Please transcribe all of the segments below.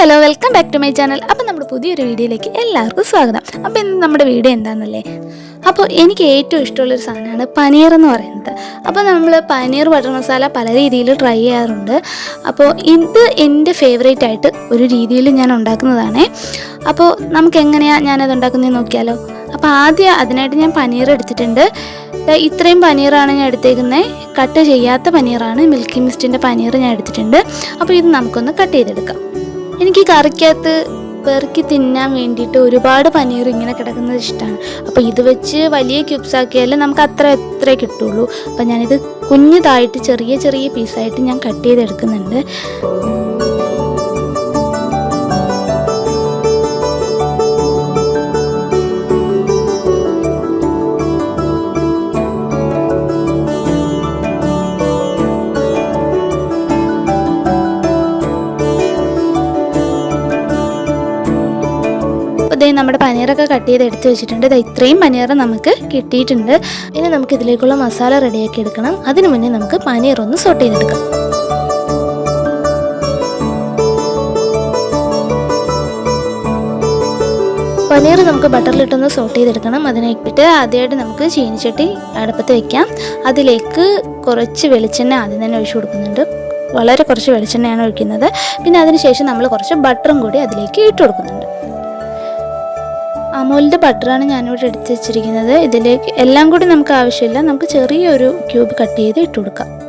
Hello welcome back to my channel. അപ്പോൾ നമ്മുടെ പുതിയൊരു വീഡിയോയിലേക്ക് എല്ലാവർക്കും സ്വാഗതം. അപ്പോൾ ഇന്ന് നമ്മുടെ വീഡിയോ എന്താണെന്നല്ലേ അപ്പോൾ എനിക്ക് ഏറ്റവും ഇഷ്ടമുള്ളൊരു സാധനമാണ് പനീർ എന്ന് പറയുന്നത്. അപ്പോൾ നമ്മൾ പനീർ ബട്ടർ മസാല പല രീതിയിൽ ട്രൈ ചെയ്യാറുണ്ട്. അപ്പോൾ ഇത് എന്റെ ഫേവറേറ്റ് ആയിട്ട് ഒരു രീതിയിൽ ഞാൻ ഉണ്ടാക്കുന്നതാണേ. അപ്പോൾ നമുക്ക് എങ്ങനെയാണ് ഞാനത് ഉണ്ടാക്കുന്നത് നോക്കിയാലോ. അപ്പോൾ ആദ്യം അതിനായിട്ട് ഞാൻ പനീർ എടുത്തിട്ടുണ്ട്. ഇത്രയും പനീറാണ് ഞാൻ എടുത്തേക്കുന്നത് കട്ട് ചെയ്യാത്ത പനീറാണ് മിൽക്കി മിസ്റ്റിന്റെ പനീർ ഞാൻ എടുത്തിട്ടുണ്ട്. അപ്പോൾ ഇത് നമുക്കൊന്ന് കട്ട് ചെയ്തെടുക്കാം. എനിക്ക് കറിക്കകത്ത് പെറുക്കി തിന്നാൻ വേണ്ടിയിട്ട് ഒരുപാട് പനീർ ഇങ്ങനെ കിടക്കുന്നത് ഇഷ്ടമാണ് അപ്പോൾ ഇത് വെച്ച് വലിയ ക്യൂബ്സ് ആക്കിയാൽ നമുക്ക് അത്ര എത്ര കിട്ടുള്ളൂ. അപ്പോൾ ഞാനിത് കുഞ്ഞതായിട്ട് ചെറിയ ചെറിയ പീസായിട്ട് ഞാൻ കട്ട് ചെയ്തെടുക്കുന്നുണ്ട്. ദേ നമ്മുടെ പനീറൊക്കെ കട്ട് ചെയ്ത് എടുത്ത് വെച്ചിട്ടുണ്ട്. ദേ ഇത്രയും പനീർ നമുക്ക് കിട്ടിയിട്ടുണ്ട്. ഇനി നമുക്ക് ഇതിലേക്കുള്ള മസാല റെഡിയാക്കി എടുക്കണം. അതിനു മുന്നേ നമുക്ക് പനീർ ഒന്ന് സോട്ട് ചെയ്തെടുക്കാം. പനീർ നമുക്ക് ബട്ടറിലിട്ടൊന്ന് സോട്ട് ചെയ്തെടുക്കണം. അതിനായിട്ട് ആദ്യമായിട്ട് നമുക്ക് ചീനിച്ചട്ടി അടുപ്പത്ത് വെക്കാം. അതിലേക്ക് കുറച്ച് വെളിച്ചെണ്ണ ആദ്യം തന്നെ ഒഴിച്ചു കൊടുക്കുന്നുണ്ട്. വളരെ കുറച്ച് വെളിച്ചെണ്ണയാണ് ഒഴിക്കുന്നത്. പിന്നെ അതിനുശേഷം നമ്മൾ കുറച്ച് ബട്ടറും കൂടി അതിലേക്ക് ഇട്ട് കൊടുക്കുന്നുണ്ട്. അമൂലിന്റെ ബട്ടറാണ് ഞാനിവിടെ എടുത്ത് വെച്ചിരിക്കുന്നത്. ഇതിലേക്ക് എല്ലാം കൂടി നമുക്ക് ആവശ്യമില്ല. നമുക്ക് ചെറിയൊരു ക്യൂബ് കട്ട് ചെയ്ത് ഇട്ട് കൊടുക്കാം.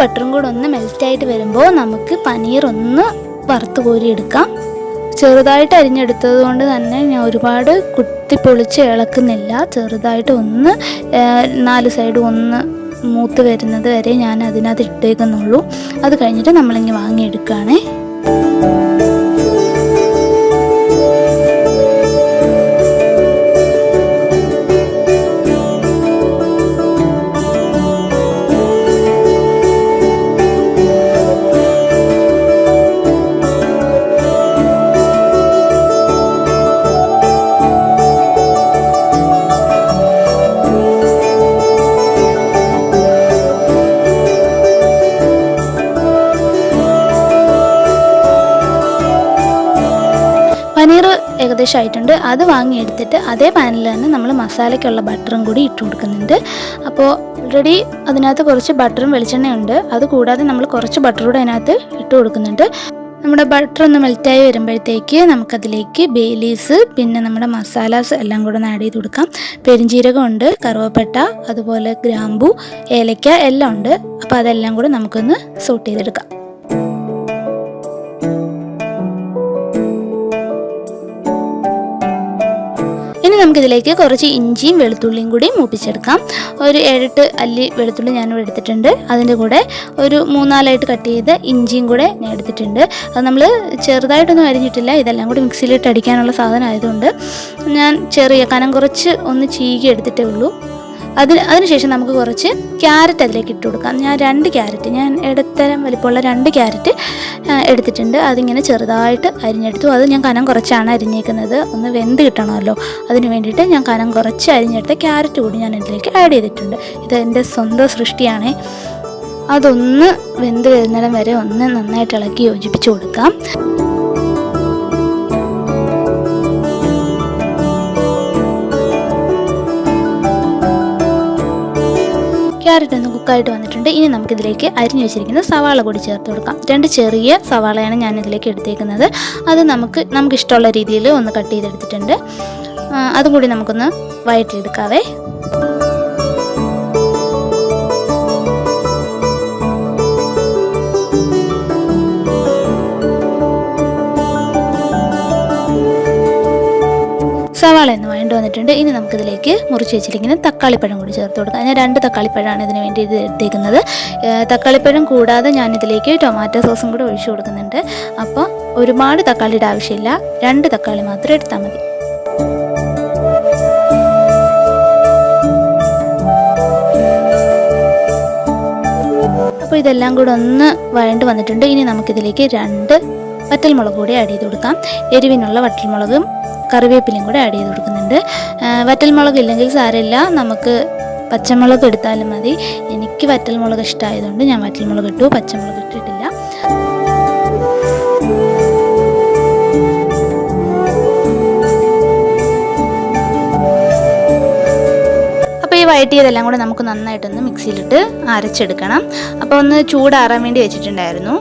ബട്ടറും കൂടെ ഒന്ന് മെൽറ്റായിട്ട് വരുമ്പോൾ നമുക്ക് പനീർ ഒന്ന് വറുത്ത് കോരിയെടുക്കാം ചെറുതായിട്ട് അരിഞ്ഞെടുത്തത് കൊണ്ട് തന്നെ ഞാൻ ഒരുപാട് കുത്തി പൊളിച്ച് ഇളക്കുന്നില്ല. ചെറുതായിട്ട് ഒന്ന് നാല് സൈഡും ഒന്ന് മൂത്ത് വരുന്നത് വരെ ഞാൻ അതിനകത്ത് ഇട്ടേക്കുന്നുള്ളൂ. അത് കഴിഞ്ഞിട്ട് നമ്മളിങ്ങനെ വാങ്ങിയെടുക്കുകയാണേ. ഏകദേശം ആയിട്ടുണ്ട് അത് വാങ്ങിയെടുത്തിട്ട് അതേ പാനിൽ തന്നെ നമ്മൾ മസാലയ്ക്കുള്ള ബട്ടറും കൂടി ഇട്ട് കൊടുക്കുന്നുണ്ട്. അപ്പോൾ ഓൾറെഡി അതിനകത്ത് കുറച്ച് ബട്ടറും വെളിച്ചെണ്ണയുണ്ട്. അത് കൂടാതെ നമ്മൾ കുറച്ച് ബട്ടർ കൂടെ അതിനകത്ത് ഇട്ട് കൊടുക്കുന്നുണ്ട്. നമ്മുടെ ബട്ടർ ഒന്ന് മെൽറ്റായി വരുമ്പോഴത്തേക്ക് നമുക്കതിലേക്ക് ബേലീസ് പിന്നെ നമ്മുടെ മസാലാസ് എല്ലാം കൂടെ ആഡ് ചെയ്ത് കൊടുക്കാം. പെരിഞ്ജീരകമുണ്ട് കറുവപ്പട്ട അതുപോലെ ഗ്രാമ്പു ഏലക്ക എല്ലാം ഉണ്ട്. അപ്പോൾ അതെല്ലാം കൂടെ നമുക്കൊന്ന് സോട്ട് ചെയ്തെടുക്കാം. ഇനി നമുക്കിതിലേക്ക് കുറച്ച് ഇഞ്ചിയും വെളുത്തുള്ളിയും കൂടി മൂപ്പിച്ചെടുക്കാം. ഒരു ഏഴെട്ട് അല്ലി വെളുത്തുള്ളി ഞാനിവിടെ എടുത്തിട്ടുണ്ട്. അതിന്റെ കൂടെ ഒരു മൂന്നാലായിട്ട് കട്ട് ചെയ്ത് ഇഞ്ചിയും കൂടെ ഞാൻ എടുത്തിട്ടുണ്ട്. അത് നമ്മൾ ചെറുതായിട്ടൊന്നും അരിഞ്ഞിട്ടില്ല. ഇതെല്ലാം കൂടി മിക്സിയിലിട്ട് അടിക്കാനുള്ള സാധനം ആയതുകൊണ്ട് ഞാൻ ചെറിയ കനം കുറച്ച് ഒന്ന് ചീകി എടുത്തിട്ടേ ഉള്ളൂ. അതിന് അതിനുശേഷം നമുക്ക് കുറച്ച് ക്യാരറ്റ് അതിലേക്ക് ഇട്ട് കൊടുക്കാം. ഞാൻ രണ്ട് ക്യാരറ്റ് ഞാൻ ഇടത്തരം വലിപ്പമുള്ള രണ്ട് ക്യാരറ്റ് എടുത്തിട്ടുണ്ട്. അതിങ്ങനെ ചെറുതായിട്ട് അരിഞ്ഞെടുത്തു. അത് ഞാൻ കനം കുറച്ചാണ് അരിഞ്ഞേക്കുന്നത്. ഒന്ന് വെന്ത് കിട്ടണമല്ലോ. അതിന് വേണ്ടിയിട്ട് ഞാൻ കനം കുറച്ച് അരിഞ്ഞെടുത്ത ക്യാരറ്റ് കൂടി ഞാൻ ഇതിലേക്ക് ആഡ് ചെയ്തിട്ടുണ്ട്. ഇത് എന്റെ സ്വന്തം സൃഷ്ടിയാണേ. അതൊന്ന് വെന്ത് വരുന്നിടം വരെ ഒന്ന് നന്നായിട്ട് ഇളക്കി യോജിപ്പിച്ച് കൊടുക്കാം. ക്യാരറ്റ് ഒന്ന് കുക്കായിട്ട് വന്നിട്ടുണ്ട്. ഇനി നമുക്കിതിലേക്ക് അരിഞ്ഞു വെച്ചിരിക്കുന്ന സവാള കൂടി ചേർത്ത് കൊടുക്കാം. രണ്ട് ചെറിയ സവാളയാണ് ഞാൻ ഇതിലേക്ക് എടുത്തേക്കുന്നത്. അത് നമുക്ക് നമുക്ക് ഇഷ്ടമുള്ള രീതിയിൽ ഒന്ന് കട്ട് ചെയ്തെടുത്തിട്ടുണ്ട്. അതും കൂടി നമുക്കൊന്ന് വഴറ്റിയെടുക്കാവേ സവാള എന്ന് വന്നിട്ടുണ്ട്. ഇനി നമുക്കിതിലേക്ക് മുറിച്ച് വെച്ചിരിക്കുന്ന തക്കാളിപ്പഴം കൂടി ചേർത്ത് കൊടുക്കാം. ഞാൻ രണ്ട് തക്കാളിപ്പഴമാണ് ഇതിന് വേണ്ടി ഇത് എടുത്തേക്കുന്നത്. തക്കാളിപ്പഴം കൂടാതെ ഞാനിതിലേക്ക് ടൊമാറ്റോ സോസും കൂടി ഒഴിച്ചു കൊടുക്കുന്നുണ്ട്. അപ്പോൾ ഒരുപാട് തക്കാളിയുടെ ആവശ്യമില്ല. രണ്ട് തക്കാളി മാത്രം എടുത്താൽ മതി. അപ്പോൾ ഇതെല്ലാം കൂടെ ഒന്ന് വഴണ്ട് വന്നിട്ടുണ്ട്. ഇനി നമുക്കിതിലേക്ക് രണ്ട് വറ്റൽമുളക് കൂടി ആഡ് ചെയ്ത് കൊടുക്കാം. എരിവിനുള്ള വറ്റൽമുളകും കറിവേപ്പിലയും കൂടെ ആഡ് ചെയ്ത് കൊടുക്കുന്നുണ്ട്. വറ്റൽ വറ്റൽമുളക് ഇല്ലെങ്കിൽ സാരമില്ല. നമുക്ക് പച്ചമുളക് എടുത്താലും മതി. എനിക്ക് വറ്റൽമുളക് ഇഷ്ടമായതുകൊണ്ട് ഞാൻ വറ്റൽമുളക് ഇട്ടു. പച്ചമുളക് ഇട്ടിട്ടില്ല. വഴറ്റിയതെല്ലാം കൂടെ നമുക്ക് നന്നായിട്ടൊന്ന് മിക്സിയിലിട്ട് അരച്ചെടുക്കണം. അപ്പോൾ ഒന്ന് ചൂടാറാൻ വേണ്ടി വെച്ചിട്ടുണ്ടായിരുന്നു.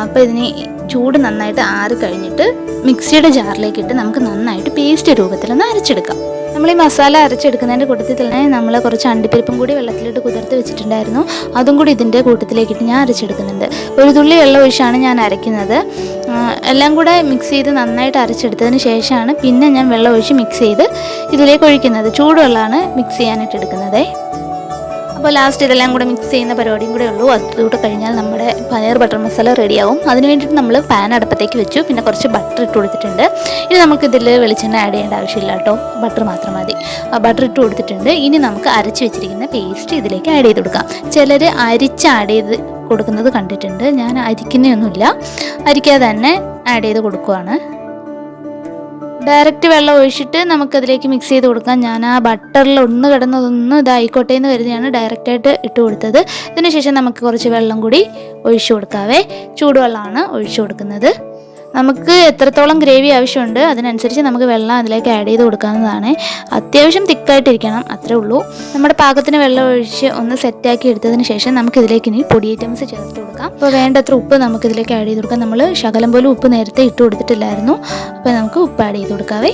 അപ്പോൾ ഇതിന് ചൂട് നന്നായിട്ട് ആറി കഴിഞ്ഞിട്ട് മിക്സിയുടെ ജാറിലേക്ക് ഇട്ട് നമുക്ക് നന്നായിട്ട് പേസ്റ്റ് രൂപത്തിലൊന്ന് അരച്ചെടുക്കാം. നമ്മൾ ഈ മസാല അരച്ചെടുക്കുന്നതിന്റെ കൂട്ടത്തിൽ തന്നെ നമ്മൾ കുറച്ച് അണ്ടിപ്പരിപ്പും കൂടി വെള്ളത്തിലിട്ട് കുതിർത്ത് വെച്ചിട്ടുണ്ടായിരുന്നു. അതും കൂടി ഇതിന്റെ കൂട്ടത്തിലേക്കിട്ട് ഞാൻ അരച്ചെടുക്കുന്നുണ്ട്. ഒരു തുള്ളി വെള്ളം ഒഴിച്ചാണ് ഞാൻ അരയ്ക്കുന്നത്. എല്ലാം കൂടെ മിക്സ് ചെയ്ത് നന്നായിട്ട് അരച്ചെടുത്തതിന് ശേഷമാണ് പിന്നെ ഞാൻ വെള്ളം ഒഴിച്ച് മിക്സ് ചെയ്ത് ഇതിലേക്ക് ഒഴിക്കുന്നത്. ചൂടുവെള്ളമാണ് മിക്സ് ചെയ്യാനായിട്ട് എടുക്കുന്നത്. അപ്പോൾ ലാസ്റ്റ് ഇതെല്ലാം കൂടെ മിക്സ് ചെയ്യുന്ന പരിപാടിയും കൂടെ ഉള്ളൂ. അതുകൂടെ കഴിഞ്ഞാൽ നമ്മുടെ പനീർ ബട്ടർ മസാല റെഡിയാവും അതിന് വേണ്ടിയിട്ട് നമ്മൾ പാൻ അടുപ്പത്തേക്ക് വെച്ചു. പിന്നെ കുറച്ച് ബട്ടർ ഇട്ട് കൊടുത്തിട്ടുണ്ട്. ഇനി നമുക്ക് ഇതിൽ വെളിച്ചെണ്ണ ആഡ് ചെയ്യേണ്ട ആവശ്യമില്ല കേട്ടോ. ബട്ടർ മാത്രം മതി. ബട്ടർ ഇട്ട് കൊടുത്തിട്ടുണ്ട്. ഇനി നമുക്ക് അരച്ച് വെച്ചിരിക്കുന്ന പേസ്റ്റ് ഇതിലേക്ക് ആഡ് ചെയ്ത് കൊടുക്കാം. ചിലർ അരിച്ച് ആഡ് ചെയ്ത് കൊടുക്കുന്നത് കണ്ടിട്ടുണ്ട്. ഞാൻ അരിക്കുന്നൊന്നുമില്ല. അരിക്കാതെ തന്നെ ആഡ് ചെയ്ത് കൊടുക്കുവാണ്. ഡയറക്റ്റ് വെള്ളം ഒഴിച്ചിട്ട് നമുക്കതിലേക്ക് മിക്സ് ചെയ്ത് കൊടുക്കാം. ഞാൻ ആ ബട്ടറിൽ ഒന്ന് കിടന്നതൊന്ന് ഇതായിക്കോട്ടെ എന്ന് കരുതിയാണ് ഡയറക്റ്റായിട്ട് ഇട്ട് കൊടുത്തത്. ഇതിനുശേഷം നമുക്ക് കുറച്ച് വെള്ളം കൂടി ഒഴിച്ചു കൊടുക്കാവേ. ചൂടുവെള്ളമാണ് ഒഴിച്ചു കൊടുക്കുന്നത്. നമുക്ക് എത്രത്തോളം ഗ്രേവി ആവശ്യമുണ്ട് അതിനനുസരിച്ച് നമുക്ക് വെള്ളം അതിലേക്ക് ആഡ് ചെയ്ത് കൊടുക്കാവുന്നതാണ്. അത്യാവശ്യം തിക്കായിട്ടിരിക്കണം അത്രേ ഉള്ളൂ. നമ്മുടെ പാകത്തിന് വെള്ളം ഒഴിച്ച് ഒന്ന് സെറ്റാക്കി എടുത്തതിന് ശേഷം നമുക്ക് ഇതിലേക്ക് ഇനി പൊടി ഐറ്റംസ് ചേർത്ത് കൊടുക്കാം. അപ്പോൾ വേണ്ടത്ര ഉപ്പ് നമുക്ക് ഇതിലേക്ക് ആഡ് ചെയ്ത് കൊടുക്കാം. നമ്മൾ ശകലം പോലും ഉപ്പ് നേരത്തെ ഇട്ട് കൊടുത്തിട്ടില്ലായിരുന്നു. അപ്പോൾ നമുക്ക് ഉപ്പ് ആഡ് ചെയ്ത് കൊടുക്കാവേ.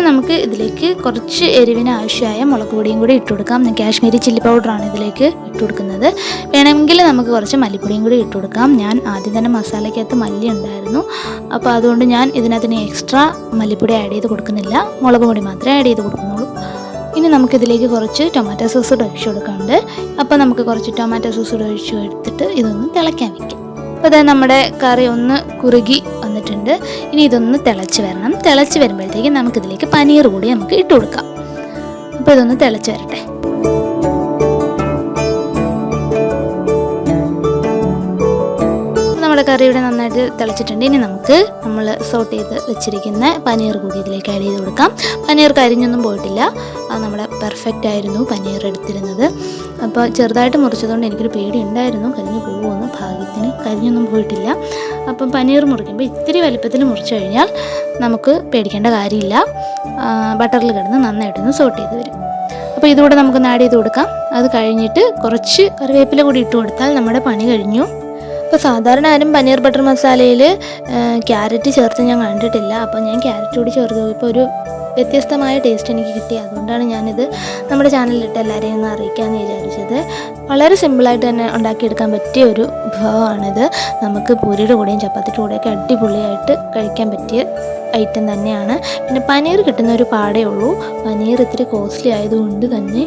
ഇനി നമുക്ക് ഇതിലേക്ക് കുറച്ച് എരിവിന് ആവശ്യമായ മുളക് പൊടിയും കൂടി ഇട്ട് കൊടുക്കാം. കാശ്മീരി ചില്ലി പൗഡറാണ് ഇതിലേക്ക് ഇട്ട് കൊടുക്കുന്നത്. വേണമെങ്കിൽ നമുക്ക് കുറച്ച് മല്ലിപ്പൊടിയും കൂടി ഇട്ട് കൊടുക്കാം. ഞാൻ ആദ്യം തന്നെ മസാലയ്ക്കകത്ത് മല്ലി ഉണ്ടായിരുന്നു. അപ്പോൾ അതുകൊണ്ട് ഞാൻ ഇതിനകത്തിന് എക്സ്ട്രാ മല്ലിപ്പൊടി ആഡ് ചെയ്ത് കൊടുക്കുന്നില്ല. മുളക് പൊടി മാത്രമേ ആഡ് ചെയ്ത് കൊടുക്കുന്നുള്ളൂ. ഇനി നമുക്കിതിലേക്ക് കുറച്ച് ടൊമാറ്റോ സോസ് ഒഴിച്ചു കൊടുക്കാനുണ്ട്. അപ്പോൾ നമുക്ക് കുറച്ച് ടൊമാറ്റോ സോസ് ഒഴിച്ചു എടുത്തിട്ട് ഇതൊന്ന് തിളയ്ക്കാൻ വയ്ക്കാം അപ്പോൾ അതായത് നമ്മുടെ കറി ഒന്ന് കുറുകി വന്നിട്ടുണ്ട്. ഇനി ഇതൊന്ന് തിളച്ച് വരണം. തിളച്ച് വരുമ്പോഴത്തേക്കും നമുക്കിതിലേക്ക് പനീർ കൂടി നമുക്ക് ഇട്ട് കൊടുക്കാം അപ്പോൾ ഇതൊന്ന് തിളച്ച് വരട്ടെ. നമ്മുടെ കറി ഇവിടെ നന്നായിട്ട് തിളച്ചിട്ടുണ്ട്. ഇനി നമുക്ക് നമ്മൾ സോട്ട് ചെയ്ത് വെച്ചിരിക്കുന്ന പനീർ കൂടി ഇതിലേക്ക് ആഡ് ചെയ്ത് കൊടുക്കാം. പനീർ കരിഞ്ഞൊന്നും പോയിട്ടില്ല. അത് നമ്മുടെ പെർഫെക്റ്റ് ആയിരുന്നു പനീർ എടുത്തിരുന്നത്. അപ്പോൾ ചെറുതായിട്ട് മുറിച്ചതുകൊണ്ട് എനിക്കൊരു പേടി ഉണ്ടായിരുന്നു. കരിഞ്ഞ് പോകുമെന്ന് ഭാഗ്യത്തിന് കരിഞ്ഞൊന്നും പോയിട്ടില്ല. അപ്പം പനീർ മുറിക്കുമ്പോൾ ഇത്തിരി വലിപ്പത്തിൽ മുറിച്ചു കഴിഞ്ഞാൽ നമുക്ക് പേടിക്കേണ്ട കാര്യമില്ല. ബട്ടറിൽ കിടന്ന് നന്നായിട്ടൊന്ന് സോട്ട് ചെയ്ത് വരും. അപ്പോൾ ഇതുകൂടെ നമുക്ക് ആഡ് ചെയ്ത് കൊടുക്കാം. അത് കഴിഞ്ഞിട്ട് കുറച്ച് കറിവേപ്പില കൂടി ഇട്ട് കൊടുത്താൽ നമ്മുടെ പണി കഴിഞ്ഞു. അപ്പോൾ സാധാരണ ആരും പനീർ ബട്ടർ മസാലയിൽ ക്യാരറ്റ് ചേർത്ത് ഞാൻ കണ്ടിട്ടില്ല. അപ്പോൾ ഞാൻ ക്യാരറ്റ് കൂടി ചേർത്ത് ഇപ്പോൾ ഒരു വ്യത്യസ്തമായ ടേസ്റ്റ് എനിക്ക് കിട്ടി. അതുകൊണ്ടാണ് ഞാനിത് നമ്മുടെ ചാനലിലിട്ട് എല്ലാവരെയും ഒന്ന് അറിയിക്കാമെന്ന് വിചാരിച്ചത്. വളരെ സിമ്പിളായിട്ട് തന്നെ ഉണ്ടാക്കിയെടുക്കാൻ പറ്റിയ ഒരു വിഭവമാണിത്. നമുക്ക് പൂരിയുടെ കൂടെയും ചപ്പാത്തിയുടെ കൂടെയൊക്കെ അടിപൊളിയായിട്ട് കഴിക്കാൻ പറ്റിയ ഐറ്റം തന്നെയാണ്. പിന്നെ പനീർ കിട്ടുന്ന ഒരു പാടേ ഉള്ളൂ. പനീർ ഇത്തിരി കോസ്റ്റ്ലി ആയതുകൊണ്ട് തന്നെ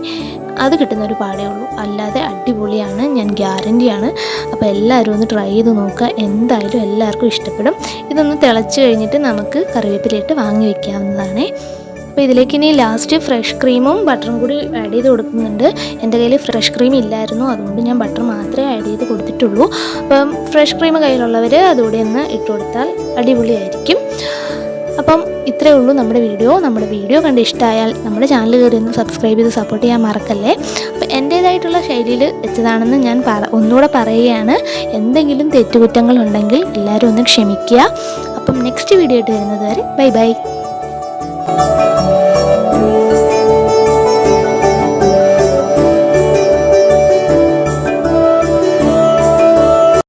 അത് കിട്ടുന്ന ഒരു പാടേ ഉള്ളൂ. അല്ലാതെ അടിപൊളിയാണ് ഞാൻ ഗ്യാരന്റിയാണ് അപ്പോൾ എല്ലാവരും ഒന്ന് ട്രൈ ചെയ്ത് നോക്കുക എന്തായാലും എല്ലാവർക്കും ഇഷ്ടപ്പെടും. ഇതൊന്ന് തിളച്ച് കഴിഞ്ഞിട്ട് നമുക്ക് കറിവേപ്പിലയിട്ട് വാങ്ങി വെക്കാവുന്നതാണ്. അപ്പോൾ ഇതിലേക്ക് ഇനി ലാസ്റ്റ് ഫ്രഷ് ക്രീമും ബട്ടറും കൂടി ആഡ് ചെയ്ത് കൊടുക്കുന്നുണ്ട്. എന്റെ കയ്യിൽ ഫ്രഷ് ക്രീം ഇല്ലായിരുന്നു അതുകൊണ്ട് ഞാൻ ബട്ടർ മാത്രമേ ആഡ് ചെയ്ത് കൊടുത്തിട്ടുള്ളൂ. അപ്പം ഫ്രഷ് ക്രീം കയ്യിലുള്ളവർ അതുകൂടി ഒന്ന് ഇട്ട് കൊടുത്താൽ അടിപൊളിയായിരിക്കും. അപ്പം ഇത്രയേ ഉള്ളൂ നമ്മുടെ വീഡിയോ. നമ്മുടെ വീഡിയോ കണ്ട് ഇഷ്ടമായാൽ നമ്മുടെ ചാനൽ കയറി ഒന്ന് സബ്സ്ക്രൈബ് ചെയ്ത് സപ്പോർട്ട് ചെയ്യാൻ മറക്കല്ലേ? അപ്പം എന്റേതായിട്ടുള്ള ശൈലിയിൽ വെച്ചതാണെന്ന് ഞാൻ പറ ഒന്നുകൂടെ പറയുകയാണ്. എന്തെങ്കിലും തെറ്റുകുറ്റങ്ങളുണ്ടെങ്കിൽ എല്ലാവരും ഒന്ന് ക്ഷമിക്കുക. അപ്പം നെക്സ്റ്റ് വീഡിയോ ആയിട്ട് വരുന്നത് വരെ ബൈ ബൈ